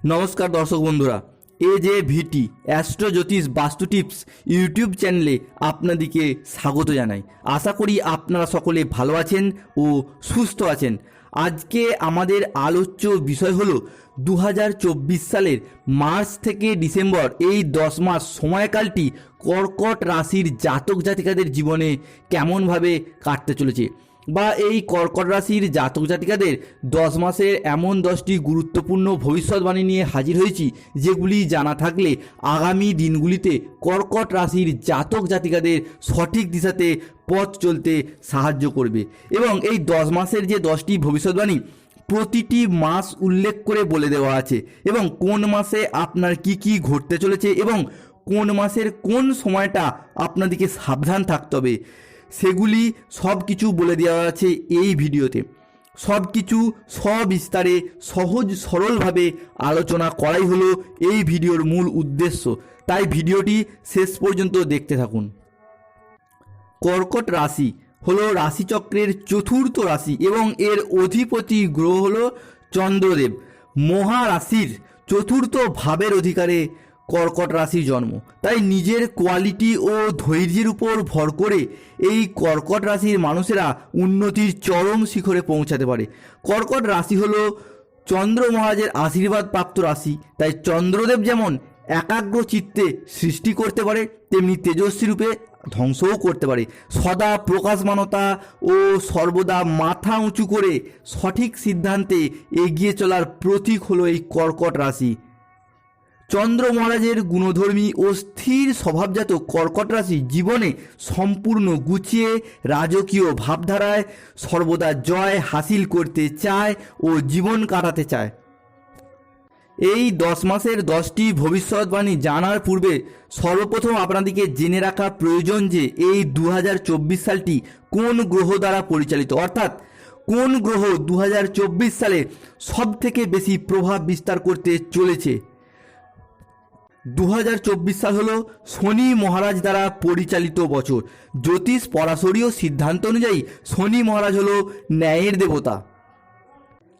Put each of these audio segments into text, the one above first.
নমস্কার দর্শক বন্ধুরা, এ যে ভিটি অ্যাস্ট্রো জ্যোতিষ বাস্তু টিপস ইউটিউব চ্যানেলে আপনাদেরকে স্বাগত জানাই। আশা করি আপনারা সকলে ভালো আছেন ও সুস্থ আছেন। আজকে আমাদের আলোচ্য বিষয় হলো দু সালের মার্চ থেকে ডিসেম্বর, এই দশ মাস সময়কালটি কর্কট রাশির জাতক জাতিকাদের জীবনে কেমনভাবে কাটতে চলেছে। বা এই কর্কট রাশির জাতক জাতিকাদের দশ মাসের এমন দশটি গুরুত্বপূর্ণ ভবিষ্যৎবাণী নিয়ে হাজির হয়েছি, যেগুলি জানা থাকলে আগামী দিনগুলিতে কর্কট রাশির জাতক জাতিকাদের সঠিক দিশাতে পথ চলতে সাহায্য করবে। এবং এই দশ মাসের যে দশটি ভবিষ্যৎবাণী, প্রতিটি মাস উল্লেখ করে বলে দেওয়া আছে। এবং কোন মাসে আপনার কি কি ঘটতে চলেছে এবং কোন মাসের কোন সময়টা আপনাদেরকে সাবধান থাকতে হবে। সেগুলি সব কিছু বলে দেওয়া আছে এই ভিডিওতে। সব কিছু সবিস্তারে, সহজ, সরলভাবে আলোচনা করাই হলো এই ভিডিওর মূল উদ্দেশ্য। তাই ভিডিওটি শেষ পর্যন্ত দেখতে থাকুন। কর্কট রাশি হলো রাশিচক্রের চতুর্থ রাশি এবং এর অধিপতি গ্রহ হলো চন্দ্রদেব। মহারাশির চতুর্থ ভাবের অধিকারে কর্কট রাশির জন্ম। তাই নিজের কোয়ালিটি ও ধৈর্যের উপর ভর করে এই কর্কট রাশির মানুষেরা উন্নতির চরম শিখরে পৌঁছাতে পারে। কর্কট রাশি হলো চন্দ্র মহারাজের আশীর্বাদ প্রাপ্ত রাশি। তাই চন্দ্রদেব যেমন একাগ্র চিত্তে সৃষ্টি করতে পারে, তেমনি তেজস্বী রূপে ধ্বংসও করতে পারে। সদা প্রকাশমানতা ও সর্বদা মাথা উঁচু করে সঠিক সিদ্ধান্তে এগিয়ে চলার প্রতীক হলো এই কর্কট রাশি। চন্দ্র মহারাজের গুণধর্মী ও স্থির স্বভাবজাত কর্কট রাশি জীবনে সম্পূর্ণ গুছিয়ে রাজকীয় ভাবধারায় সর্বদা জয় হাসিল করতে চায় ও জীবন কাটাতে চায়। এই দশ মাসের দশটি ভবিষ্যৎবাণী জানার পূর্বে সর্বপ্রথম আপনাদেরকে জেনে রাখা প্রয়োজন যে এই দু হাজার চব্বিশ সালটি কোন গ্রহ দ্বারা পরিচালিত? অর্থাৎ কোন গ্রহ দু হাজার চব্বিশ সালে সব থেকে বেশি প্রভাব বিস্তার করতে চলেছে? দু হাজার চব্বিশ সাল হলো শনি মহারাজ দ্বারা পরিচালিত বছর। জ্যোতিষ পরাশরীয় সিদ্ধান্ত অনুযায়ী শনি মহারাজ হলো ন্যায়ের দেবতা।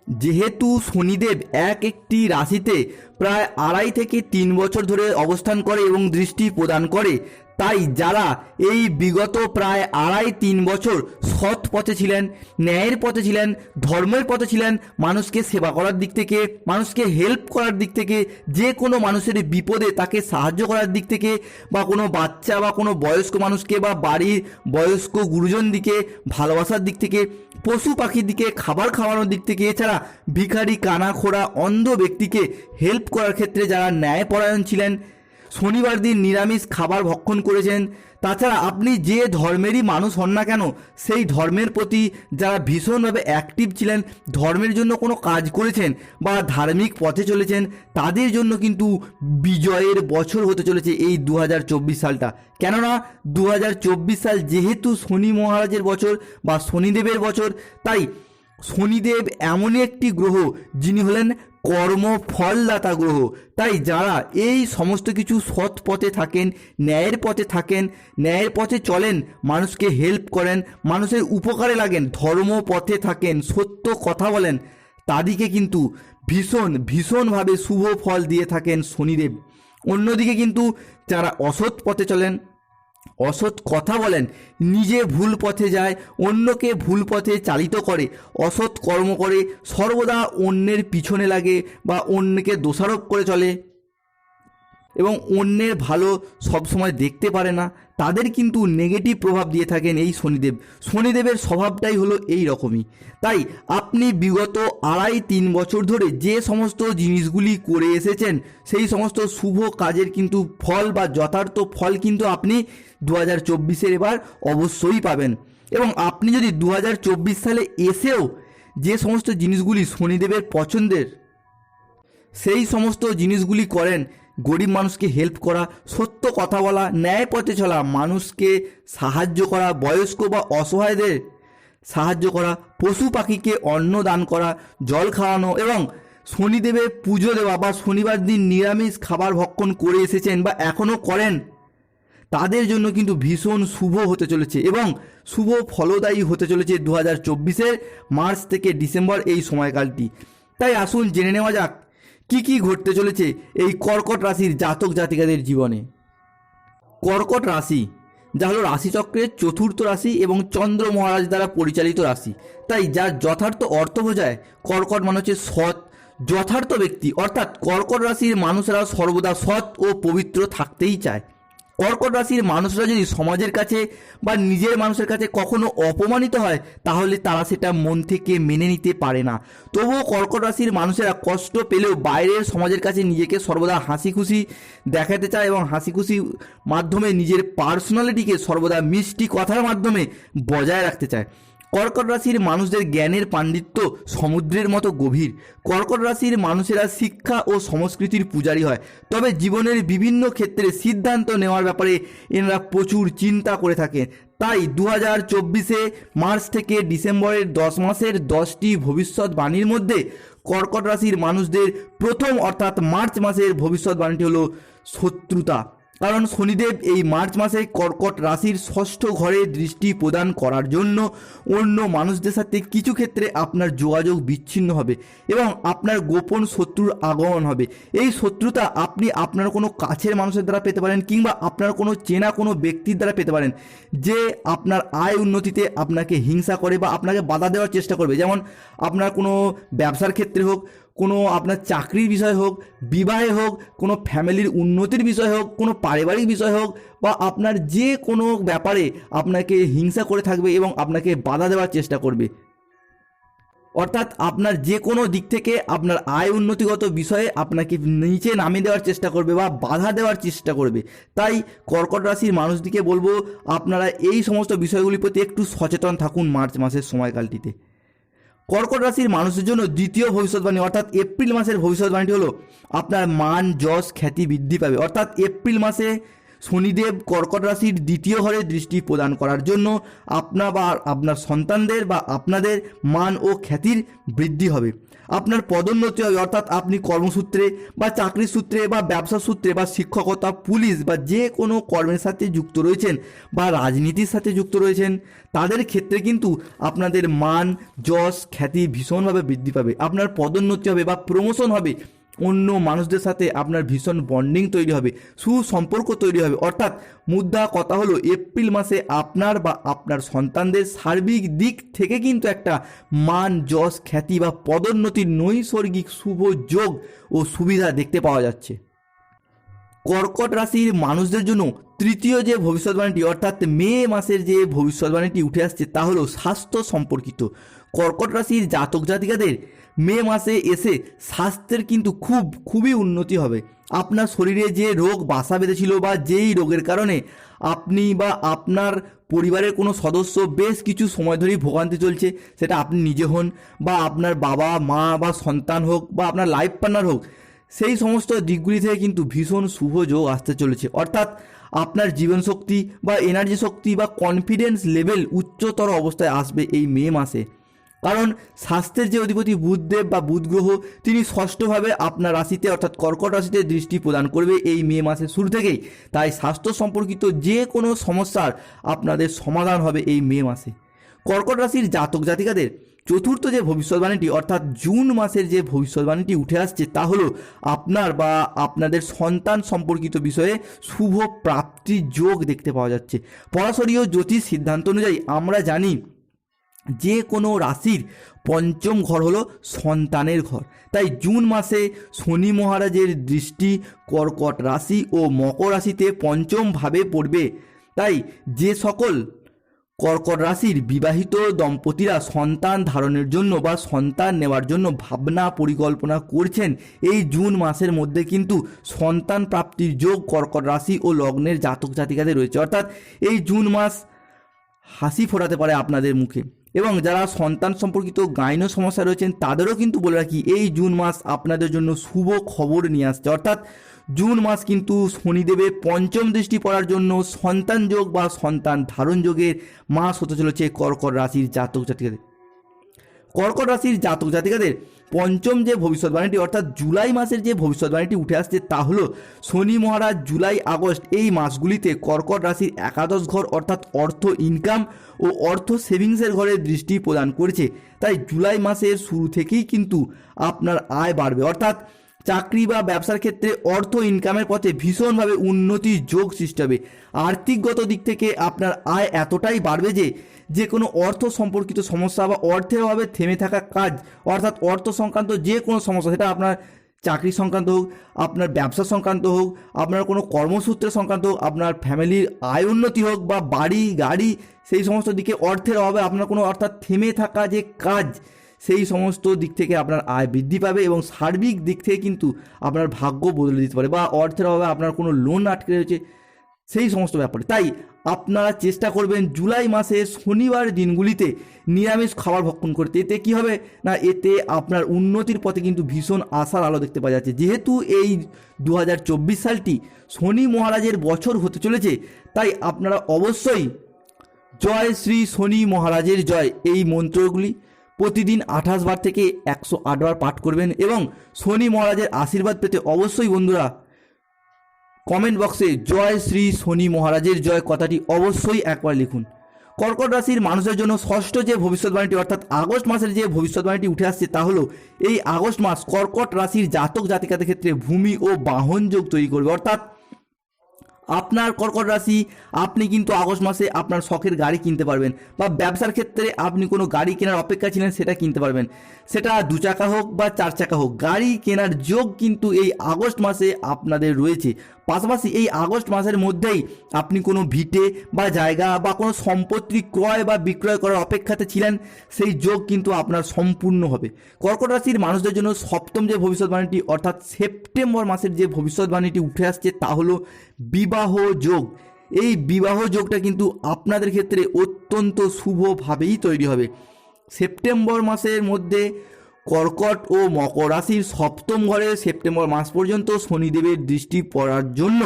যেহেতু শনিদেব এক একটি রাশিতে প্রায় আড়াই থেকে তিন বছর ধরে অবস্থান করে এবং দৃষ্টি প্রদান করে। তাই যারা এই বিগত প্রায় আড়াই তিন বছর সৎ পথে ছিলেন, ন্যায়ের পথে ছিলেন, ধর্মের পথে ছিলেন, মানুষকে সেবা করার দিক থেকে, মানুষকে হেল্প করার দিক থেকে, যে কোনো মানুষের বিপদে তাকে সাহায্য করার দিক থেকে, বা কোনো বাচ্চা বা কোনো বয়স্ক মানুষকে বা বাড়ির বয়স্ক গুরুজন দিকে ভালোবাসার দিক থেকে, পশু পাখির দিকে, খাবার খাওয়ানোর দিক থেকে, এছাড়া ভিখারি কানা খোড়া অন্ধ ব্যক্তিকে হেল্প করার ক্ষেত্রে যারা ন্যায়পরায়ণ ছিলেন, শনিবার দিন নিরামিষ খাবার ভক্ষণ করেছেন। তাছাড়া আপনি যে ধর্মেরই মানুষ হন না কেন, সেই ধর্মের প্রতি যারা ভীষণভাবে অ্যাক্টিভ ছিলেন, ধর্মের জন্য কোনো কাজ করেছেন বা ধার্মিক পথে চলেছেন, তাদের জন্য কিন্তু বিজয়ের বছর হতে চলেছে এই দু হাজার চব্বিশ সালটা। কেননা দু হাজার চব্বিশ সাল যেহেতু শনি মহারাজের বছর বা শনিদেবের বছর, তাই শনিদেব এমনই একটি গ্রহ যিনি হলেন কর্ম ফলদাতা গ্রহ তাই যারা এই সমস্ত কিছু সৎ পথে থাকেন, ন্যায়ের পথে থাকেন, ন্যায়ের পথে চলেন, মানুষকে হেল্প করেন, মানুষের উপকারে লাগেন, ধর্ম পথে থাকেন, সত্য কথা বলেন তাদেরকে কিন্তু ভীষণ, ভীষণভাবে শুভ ফল দিয়ে থাকেন শনিদেব। অন্যদিকে কিন্তু যারা অসৎ পথে চলেন অসৎ কথা বলেন, নিজে ভুল পথে যায়, অন্যকে ভুল পথে চালিত করে, অসৎ কর্ম করে, সর্বদা অন্যের পিছনে লাগে বা অন্যকে দোষারোপ করে চলে। এবং অন্যের ভালো সবসময় দেখতে পারে না, তাদের কিন্তু নেগেটিভ প্রভাব দিয়ে থাকেন এই শনিদেব। শনিদেবের স্বভাবটাই হলো এই রকমই। তাই আপনি বিগত আড়াই তিন বছর ধরে যে সমস্ত জিনিসগুলি করে এসেছেন, সেই সমস্ত শুভ কাজের কিন্তু ফল বা যথার্থ ফল কিন্তু আপনি দু হাজার চব্বিশের এবার অবশ্যই পাবেন। এবং আপনি যদি দু হাজার চব্বিশ সালে এসেও যে সমস্ত জিনিসগুলি শনিদেবের পছন্দের, সেই সমস্ত জিনিসগুলি করেন গরিব মানুষকে হেল্প করা, সত্য কথা বলা, ন্যায় পথে চলা, মানুষকে সাহায্য করা, বয়স্ক বা অসহায়দের সাহায্য করা, পশু পাখিকে অন্ন দান করা, জল খাওয়ানো এবং শনিদেবের পুজো দেওয়া বা শনিবার দিন নিরামিষ খাবার ভক্ষণ করে এসেছেন বা এখনও করেন, তাদের জন্য কিন্তু ভীষণ শুভ হতে চলেছে এবং শুভ ফলদায়ী হতে চলেছে দু হাজার মার্চ থেকে ডিসেম্বর এই সময়কালটি। তাই আসুন জেনে নেওয়া যাক কি কি ঘটতে চলেছে এই কর্কট রাশির জাতক জাতিকাদের জীবনে? কর্কট রাশি, যা হলো রাশিচক্রের চতুর্থ রাশি এবং চন্দ্র মহারাজ দ্বারা পরিচালিত রাশি। তাই যার যথার্থ অর্থ বোঝায় কর্কট মানে হচ্ছে সৎ, যথার্থ ব্যক্তি, অর্থাৎ কর্কট রাশির মানুষেরা সর্বদা সৎ ও পবিত্র থাকতেই চায়। কর্কট রাশির মানুষরা যদি সমাজের কাছে বা নিজের মানুষের কাছে কখনো অপমানিত হয়, তাহলে তারা সেটা মন থেকে মেনে নিতে পারে না। তবুও কর্কট রাশির মানুষেরা কষ্ট পেলেও বাইরের সমাজের কাছে নিজেকে সর্বদা হাসি খুশি দেখাতে চায় এবং হাসি খুশি মাধ্যমে নিজের পার্সোনালিটিকে সর্বদা মিষ্টি কথার মাধ্যমে বজায় রাখতে চায়। কর্কট রাশির মানুষদের জ্ঞানের পাণ্ডিত্য সমুদ্রের মতো গভীর। কর্কট রাশির মানুষেরা শিক্ষা ও সংস্কৃতির পূজারী হয়। তবে জীবনের বিভিন্ন ক্ষেত্রে সিদ্ধান্ত নেওয়ার ব্যাপারে এনারা প্রচুর চিন্তা করে থাকে তাই দু হাজার চব্বিশে মার্চ থেকে ডিসেম্বরের দশ মাসের দশটি ভবিষ্যৎবাণীর মধ্যে কর্কট রাশির মানুষদের প্রথম অর্থাৎ মার্চ মাসের ভবিষ্যৎবাণীটি হলো শত্রুতা। কারণ শনিদেব এই মার্চ মাসে কর্কট রাশির ষষ্ঠ ঘরে দৃষ্টি প্রদান করার জন্য অন্য মানুষদের সাথে কিছু ক্ষেত্রে আপনার যোগাযোগ বিচ্ছিন্ন হবে এবং আপনার গোপন শত্রুর আগমন হবে। এই শত্রুতা আপনি আপনার কোনো কাছের মানুষের দ্বারা পেতে পারেন কিংবা আপনার কোনো চেনা কোনো ব্যক্তির দ্বারা পেতে পারেন যে আপনার আয় উন্নতিতে আপনাকে হিংসা করে বা আপনাকে বাধা দেওয়ার চেষ্টা করবে। যেমন আপনার কোনো ব্যবসার ক্ষেত্রে হোক কোনো আপনার চাকরির বিষয় হোক, বিবাহে হোক, কোনো ফ্যামিলির উন্নতির বিষয় হোক, কোনো পারিবারিক বিষয় হোক, বা আপনার যে কোনো ব্যাপারে আপনাকে হিংসা করে থাকবে এবং আপনাকে বাধা দেওয়ার চেষ্টা করবে। অর্থাৎ আপনার যে কোনো দিক থেকে আপনার আয় উন্নতিগত বিষয়ে আপনাকে নিচে নামিয়ে দেওয়ার চেষ্টা করবে বা বাধা দেওয়ার চেষ্টা করবে। তাই কর্কট রাশির মানুষদিকে বলব, আপনারা এই সমস্ত বিষয়গুলির প্রতি একটু সচেতন থাকুন মার্চ মাসের সময়কালটিতে। কর্কট রাশির মানুষের জন্য দ্বিতীয় ভবিষ্যৎবাণী, অর্থাৎ এপ্রিল মাসের ভবিষ্যৎবাণীটি হলো আপনার মান, যশ, খ্যাতি বৃদ্ধি পাবে। অর্থাৎ এপ্রিল মাসে শনিদেব কর্কট রাশির দ্বিতীয় ঘরে দৃষ্টি প্রদান করার জন্য আপনার বা আপনার সন্তানদের বা আপনাদের মান ও খ্যাতির বৃদ্ধি হবে। আপনার পদোন্নতি হবে অর্থাৎ আপনি কর্মসূত্রে বা চাকরির সূত্রে বা ব্যবসা সূত্রে বা শিক্ষকতা, পুলিশ বা যে কোনো কর্মের সাথে যুক্ত রয়েছেন বা রাজনীতির সাথে যুক্ত রয়েছেন, তাদের ক্ষেত্রে কিন্তু আপনাদের মান, যশ, খ্যাতি ভীষণভাবে বৃদ্ধি পাবে। আপনার পদোন্নতি হবে বা প্রমোশন হবে অন্য মানুষদের সাথে আপনার ভীষণ বন্ডিং তৈরি হবে, সুসম্পর্ক তৈরি হবে। অর্থাৎ মুদ্রা কথা হলো এপ্রিল মাসে আপনার বা আপনার সন্তানদের সার্বিক দিক থেকে কিন্তু একটা মান, যশ, খ্যাতি বা পদোন্নতির নৈসর্গিক শুভ যোগ ও সুবিধা দেখতে পাওয়া যাচ্ছে। কর্কট রাশির মানুষদের জন্য তৃতীয় যে ভবিষ্যৎবাণীটি, অর্থাৎ মে মাসের যে ভবিষ্যৎবাণীটি উঠে আসছে, তা হলো স্বাস্থ্য সম্পর্কিত। কর্কট রাশির জাতক জাতিকাদের মে মাসে এসে স্বাস্থ্যের কিন্তু খুব, খুবই উন্নতি হবে। আপনার শরীরে যে রোগ বাসা বেঁধেছিল বা যেই রোগের কারণে আপনি বা আপনার পরিবারের কোনো সদস্য বেশ কিছু সময় ধরেই ভোগান্তি চলছে, সেটা আপনি নিজে হন বা আপনার বাবা, মা বা সন্তান হোক বা আপনার লাইফ পার্টনার হোক সেই সমস্ত দিকগুলি থেকে কিন্তু ভীষণ শুভ যোগ আসতে চলেছে। অর্থাৎ আপনার জীবন শক্তি বা এনার্জি শক্তি বা কনফিডেন্স লেভেল উচ্চতর অবস্থায় আসবে এই মে মাসে। কারণ স্বাস্থ্যের যে অধিপতি বুধদেব বা বুধ গ্রহ তিনি ষষ্ঠভাবে আপনার রাশিতে অর্থাৎ কর্কট রাশিতে দৃষ্টি প্রদান করবে এই মে মাসের শুরু থেকেই। তাই স্বাস্থ্য সম্পর্কিত যে কোনো সমস্যার আপনাদের সমাধান হবে এই মে মাসে। কর্কট রাশির জাতক জাতিকাদের চতুর্থ যে ভবিষ্যৎবাণীটি, অর্থাৎ জুন মাসের যে ভবিষ্যৎবাণীটি উঠে আসছে, তা হলো আপনার বা আপনাদের সন্তান সম্পর্কিত বিষয়ে শুভ প্রাপ্তির যোগ দেখতে পাওয়া যাচ্ছে। পরাশরীয় জ্যোতিষ সিদ্ধান্ত অনুযায়ী আমরা জানি যে কোনো রাশির পঞ্চম ঘর হলো সন্তানের ঘর। তাই জুন মাসে শনি মহারাজের দৃষ্টি কর্কট রাশি ও মকর রাশিতে পঞ্চম ভাবে পড়বে। তাই যে সকল কর্কট রাশির বিবাহিত দম্পতিরা সন্তান ধারণের জন্য বা সন্তান নেওয়ার জন্য ভাবনা পরিকল্পনা করছেন। এই জুন মাসের মধ্যে কিন্তু সন্তান প্রাপ্তির যোগ কর্কট রাশি ও লগ্নের জাতক জাতিকাদের রয়েছে। অর্থাৎ এই জুন মাস হাসি ফোটাতে পারে আপনাদের মুখে। এবং যারা সন্তান সম্পর্কিত গাইন সমস্যা রয়েছেন, তাদেরও কিন্তু বলে রাখি, এই জুন মাস আপনাদের জন্য শুভ খবর নিয়ে আসছে। অর্থাৎ জুন মাস কিন্তু শনিদেবের পঞ্চম দৃষ্টি পড়ার জন্য সন্তান যোগ বা সন্তান ধারণ যোগের মাস হতে চলেছে কর্কট রাশির জাতক জাতিকাদের। কর্কট রাশির জাতক জাতিকাদের পঞ্চম যে ভবিষ্যৎবাণীটি অর্থাৎ জুলাই মাসের যে ভবিষ্যৎবাণীটি উঠে আসছে তা হলো শনি মহারাজ জুলাই আগস্ট এই মাসগুলিতে কর্কট রাশির একাদশ ঘর, অর্থাৎ অর্থ ইনকাম ও অর্থ সেভিংসের ঘরে দৃষ্টি প্রদান করেছে। তাই জুলাই মাসের শুরু থেকেই কিন্তু আপনার আয় বাড়বে। অর্থাৎ চাকরি বা ব্যবসার ক্ষেত্রে অর্থ ইনকামের পথে ভীষণভাবে উন্নতির যোগ সৃষ্টি হবে আর্থিকগত দিক থেকে আপনার আয় এতটাই বাড়বে যে যে কোনো অর্থ সম্পর্কিত সমস্যা বা অর্থের অভাবে থেমে থাকা কাজ, অর্থাৎ অর্থ সংক্রান্ত যে কোনো সমস্যা, সেটা আপনার চাকরি সংক্রান্ত হোক, আপনার ব্যবসা সংক্রান্ত হোক, আপনার কোনো কর্মসূত্রে সংক্রান্ত হোক, আপনার ফ্যামিলির আয় উন্নতি হোক বা বাড়ি, গাড়ি, সেই সমস্ত দিকে অর্থের অভাবে আপনার কোনো অর্থাৎ থেমে থাকা যে কাজ সেই সমস্ত দিক থেকে আপনার আয় বৃদ্ধি পাবে এবং সার্বিক দিক থেকে কিন্তু আপনার ভাগ্য বদলে দিতে পারে বা অর্থের অভাবে আপনার কোনো লোন আটকে রয়েছে, সেই সমস্ত ব্যাপারে। তাই আপনারা চেষ্টা করবেন জুলাই মাসে শনিবার দিনগুলিতে নিরামিষ খাবার ভক্ষণ করতে। এতে কি হবে না, এতে আপনার উন্নতির পথে কিন্তু ভীষণ আশার আলো দেখতে পাওয়া যাচ্ছে। যেহেতু এই দু হাজার চব্বিশ সালটি শনি মহারাজের বছর হতে চলেছে, তাই আপনারা অবশ্যই জয় শ্রী শনি মহারাজের জয় এই মন্ত্রগুলি প্রতিদিন আঠাশ বার থেকে একশো বার পাঠ করবেন এবং শনি মহারাজের আশীর্বাদ পেতে অবশ্যই বন্ধুরা কমেন্ট বক্সে জয় শ্রী শনি মহারাজের জয় কথাটি অবশ্যই একবার লিখুন। কর্কট রাশির মানুষের জন্য ষষ্ঠ যে ভবিষ্যৎবাণীটি, অর্থাৎ আগস্ট মাসের যে ভবিষ্যৎবাণীটি উঠে আসছে তা হলো এই আগস্ট মাস কর্কট রাশির জাতক জাতিকাদের ক্ষেত্রে ভূমি ও বাহন যোগ তৈরি করবে। অর্থাৎ আপনার কর্কট রাশি, আপনি কিন্তু আগস্ট মাসে আপনার শখের গাড়ি কিনতে পারবেন বা ব্যবসার ক্ষেত্রে আপনি কোনো গাড়ি কেনার অপেক্ষা ছিলেন সেটা কিনতে পারবেন। সেটা দু চাকা হোক বা চার চাকা হোক, গাড়ি কেনার যোগ কিন্তু এই আগস্ট মাসে আপনাদের রয়েছে। পাশাপাশি এই আগস্ট মাসের মধ্যেই আপনি কোনো ভিটে বা জায়গা বা কোনো সম্পত্তি ক্রয় বা বিক্রয় করার অপেক্ষাতে ছিলেন, সেই যোগ কিন্তু আপনার সম্পূর্ণ হবে। কর্কট রাশির মানুষদের জন্য সপ্তম যে ভবিষ্যৎবাণীটি, অর্থাৎ সেপ্টেম্বর মাসের যে ভবিষ্যৎবাণীটি উঠে আসছে, তা হলো বিবাহ যোগ। এই বিবাহ যোগটা কিন্তু আপনাদের ক্ষেত্রে অত্যন্ত শুভভাবেই তৈরি হবে। সেপ্টেম্বর মাসের মধ্যে কর্কট ও মকর রাশির সপ্তম ঘরে সেপ্টেম্বর মাস পর্যন্ত শনিদেবের দৃষ্টি পড়ার জন্য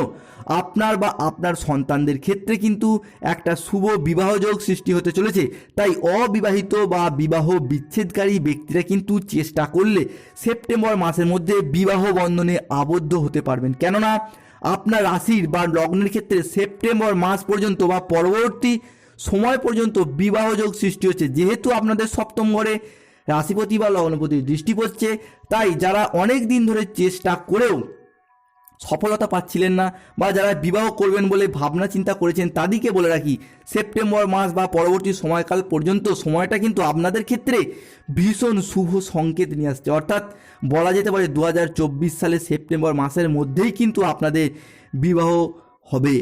আপনার বা আপনার সন্তানদের ক্ষেত্রে কিন্তু একটা শুভ বিবাহযোগ সৃষ্টি হতে চলেছে। তাই অবিবাহিত বা বিবাহ বিচ্ছেদকারী ব্যক্তিরা কিন্তু চেষ্টা করলে সেপ্টেম্বর মাসের মধ্যে বিবাহ বন্ধনে আবদ্ধ হতে পারবেন। কেননা আপনার রাশির বা লগ্নের ক্ষেত্রে সেপ্টেম্বর মাস পর্যন্ত বা পরবর্তী সময় পর্যন্ত বিবাহযোগ সৃষ্টি হচ্ছে। যেহেতু আপনাদের সপ্তম ঘরে রাশিপতি বা লগ্নপতির দৃষ্টি পড়ছে। তাই যারা অনেক দিন ধরে চেষ্টা করেও সফলতা পাচ্ছিলেন না বা যারা বিবাহ করবেন বলে ভাবনা চিন্তা করেছেন তাদেরকে বলে রাখি, সেপ্টেম্বর মাস বা পরবর্তী সময়কাল পর্যন্ত সময়টা কিন্তু আপনাদের ক্ষেত্রে ভীষণ শুভ সংকেত নিয়ে আসছে। অর্থাৎ বলা যেতে পারে দু হাজার চব্বিশ সালে সেপ্টেম্বর মাসের মধ্যেই কিন্তু আপনাদের বিবাহ হবে।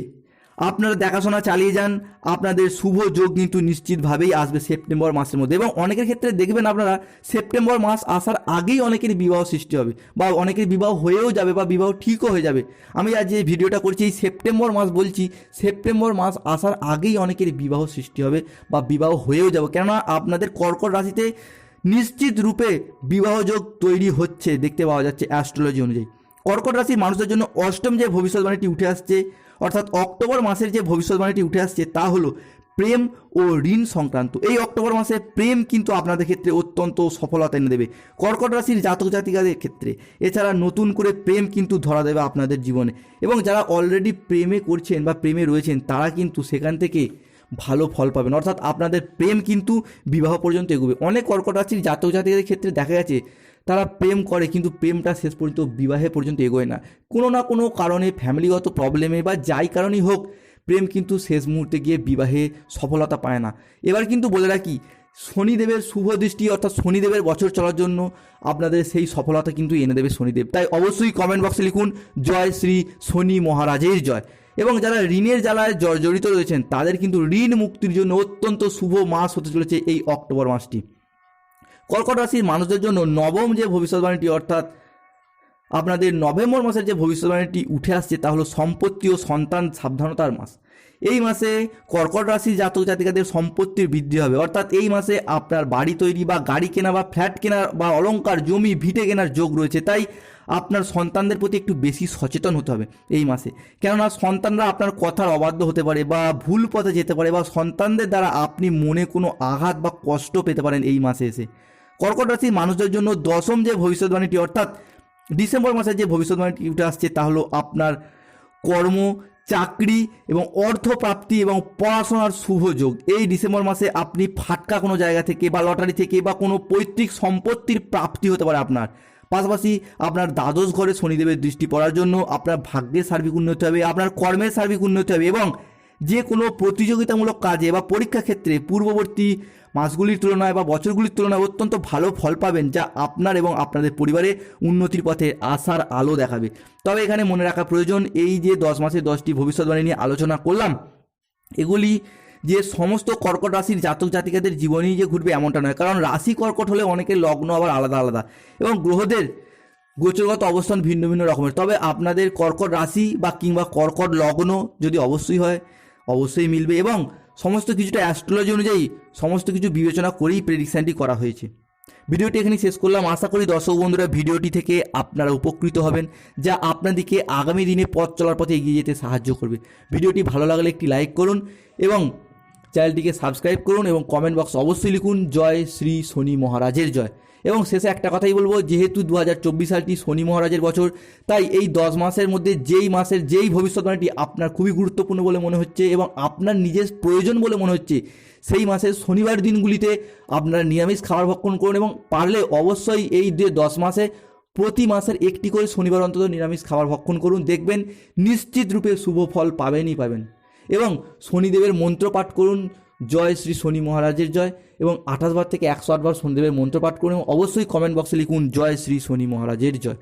আপনারা দেখাশোনা চালিয়ে যান, আপনাদের শুভ যোগ কিন্তু নিশ্চিতভাবেই আসবে সেপ্টেম্বর মাসের মধ্যে। এবং অনেকের ক্ষেত্রে দেখবেন আপনারা, সেপ্টেম্বর মাস আসার আগেই অনেকের বিবাহ সৃষ্টি হবে বা অনেকের বিবাহ হয়েও যাবে বা বিবাহ ঠিকও হয়ে যাবে। আমি আজ যে ভিডিওটা করছি, এই সেপ্টেম্বর মাস বলছি, সেপ্টেম্বর মাস আসার আগেই অনেকের বিবাহ সৃষ্টি হবে বা বিবাহ হয়েও যাবে। কেননা আপনাদের কর্কট রাশিতে নিশ্চিত রূপে বিবাহযোগ তৈরি হচ্ছে, দেখতে পাওয়া যাচ্ছে অ্যাস্ট্রোলজি অনুযায়ী। কর্কট রাশির মানুষদের জন্য অষ্টম যে ভবিষ্যৎবাণীটি উঠে আসছে অর্থাৎ অক্টোবর মাসের যে ভবিষ্যৎবাণীটি উঠে আসছে তা হলো প্রেম ও ঋণ সংক্রান্ত। এই অক্টোবর মাসে প্রেম কিন্তু আপনাদের ক্ষেত্রে অত্যন্ত সফলতা এনে দেবে, কর্কট রাশির জাতক জাতিকাদের ক্ষেত্রে। এছাড়া নতুন করে প্রেম কিন্তু ধরা দেবে আপনাদের জীবনে। এবং যারা অলরেডি প্রেমে করছেন বা প্রেমে রয়েছেন, তারা কিন্তু সেখান থেকে ভালো ফল পাবেন। অর্থাৎ আপনাদের প্রেম কিন্তু বিবাহ পর্যন্ত এগোবে। অনেক কর্কট রাশির জাতক জাতিকাদের ক্ষেত্রে দেখা গেছে তারা প্রেম করে, কিন্তু প্রেমটা শেষ পর্যন্ত বিবাহে পর্যন্ত এগোয় না। কোনো না কোনো কারণে ফ্যামিলিগত প্রবলেমে বা যাই কারণেই হোক, প্রেম কিন্তু শেষ মুহূর্তে গিয়ে বিবাহে সফলতা পায় না। এবার কিন্তু বলে রাখি, শনিদেবের শুভ দৃষ্টি অর্থাৎ শনিদেবের বছর চলার জন্য আপনাদের সেই সফলতা কিন্তু এনে দেবে শনিদেব। তাই অবশ্যই কমেন্ট বক্সে লিখুন, জয় শ্রী শনি মহারাজের জয়। এবং যারা ঋণের জ্বালায় জর্জরিত রয়েছেন, তাদের কিন্তু ঋণ মুক্তির জন্য অত্যন্ত শুভ মাস হতে চলেছে এই অক্টোবর মাসটি। কর্কট রাশির মানুষদের জন্য নবম যে ভবিষ্যৎবাণীটি, অর্থাৎ আপনাদের নভেম্বর মাসের যে ভবিষ্যৎবাণীটি উঠে আসছে, তা হলো সম্পত্তি ও সন্তান সাবধানতার মাস। এই মাসে কর্কট রাশি জাতক জাতিকাদের সম্পত্তির বৃদ্ধি হবে। অর্থাৎ এই মাসে আপনার বাড়ি তৈরি বা গাড়ি কেনা বা ফ্ল্যাট কেনা বা অলংকার, জমি, ভিটে কেনার যোগ রয়েছে। তাই আপনার সন্তানদের প্রতি একটু বেশি সচেতন হতে হবে এই মাসে। কেননা সন্তানরা আপনার কথার অবাধ্য হতে পারে বা ভুল পথে যেতে পারে বা সন্তানদের দ্বারা আপনি মনে কোনো আঘাত বা কষ্ট পেতে পারেন এই মাসে এসে। কর্কট রাশির মানুষদের জন্য দশম যে ভবিষ্যৎবাণীটি অর্থাৎ ডিসেম্বর মাসে যে ভবিষ্যৎবাণীটি আসছে, তা হলো আপনার কর্ম, চাকরি এবং অর্থ প্রাপ্তি এবং পড়াশোনার শুভ যোগ। এই ডিসেম্বর মাসে আপনি ফাটকা কোনো জায়গা থেকে বা লটারি থেকে বা কোনো পৈতৃক সম্পত্তির প্রাপ্তি হতে পারে আপনার। পাশাপাশি আপনার দ্বাদশ ঘরে শনিদেবের দৃষ্টি পড়ার জন্য আপনার ভাগ্যের সার্বিক উন্নতি হবে, আপনার কর্মের সার্বিক উন্নতি হবে এবং যে কোনো প্রতিযোগিতামূলক কাজে বা পরীক্ষা ক্ষেত্রে পূর্ববর্তী মাসগুলির তুলনায় বা বছরগুলির তুলনায় অত্যন্ত ভালো ফল পাবেন, যা আপনার এবং আপনাদের পরিবারে উন্নতির পথে আসার আলো দেখাবে। তবে এখানে মনে রাখা প্রয়োজন, এই যে দশ মাসে দশটি ভবিষ্যৎবাণী নিয়ে আলোচনা করলাম, এগুলি যে সমস্ত কর্কট রাশির জাতক জাতিকাদের জীবনেই যে ঘুরবে এমনটা নয়, কারণ রাশি কর্কট হলে অনেকের লগ্ন আবার আলাদা আলাদা এবং গ্রহদের গোচরগত অবস্থান ভিন্ন ভিন্ন রকমের। তবে আপনাদের কর্কট রাশি বা কিংবা কর্কট লগ্ন যদি অবশ্যই হয় অবশ্যই মিলবে এবং সমস্ত কিছুটা অ্যাস্ট্রোলজি অনুযায়ী সমস্ত কিছু বিবেচনা করেই প্রেডিকশানটি করা হয়েছে। ভিডিওটি এখানে শেষ করলাম। আশা করি দর্শক বন্ধুরা ভিডিওটি থেকে আপনারা উপকৃত হবেন, যা আপনাদেরকে আগামী দিনে পথ চলার পথে এগিয়ে যেতে সাহায্য করবে। ভিডিওটি ভালো লাগলে একটি লাইক করুন এবং চ্যানেলটিকে সাবস্ক্রাইব করুন এবং কমেন্ট বক্স অবশ্যই লিখুন, জয় শ্রী শনি মহারাজের জয়। এবং শেষে একটা কথাই বলব, যেহেতু দু হাজার চব্বিশ সালটি শনি মহারাজের বছর, তাই এই দশ মাসের মধ্যে যেই মাসের যেই ভবিষ্যৎবাণীটি আপনার খুবই গুরুত্বপূর্ণ বলে মনে হচ্ছে এবং আপনার নিজের প্রয়োজন বলে মনে হচ্ছে, সেই মাসের শনিবার দিনগুলিতে আপনারা নিরামিষ খাবার ভক্ষণ করুন এবং পারলে অবশ্যই এই যে দশ মাসে প্রতি মাসের একটি করে শনিবার অন্তত নিরামিষ খাবার ভক্ষণ করুন, দেখবেন নিশ্চিত রূপে শুভ ফল পাবেনই পাবেন। এবং শনিদেবের মন্ত্র পাঠ করুন জয় শ্রী শনি মহারাজের জয় এবং আঠাশ বার থেকে একশো আটবার শনিদেবের মন্ত্র পাঠ করুন অবশ্যই কমেন্ট বক্সে লিখুন জয় শ্রী শনি মহারাজের জয়।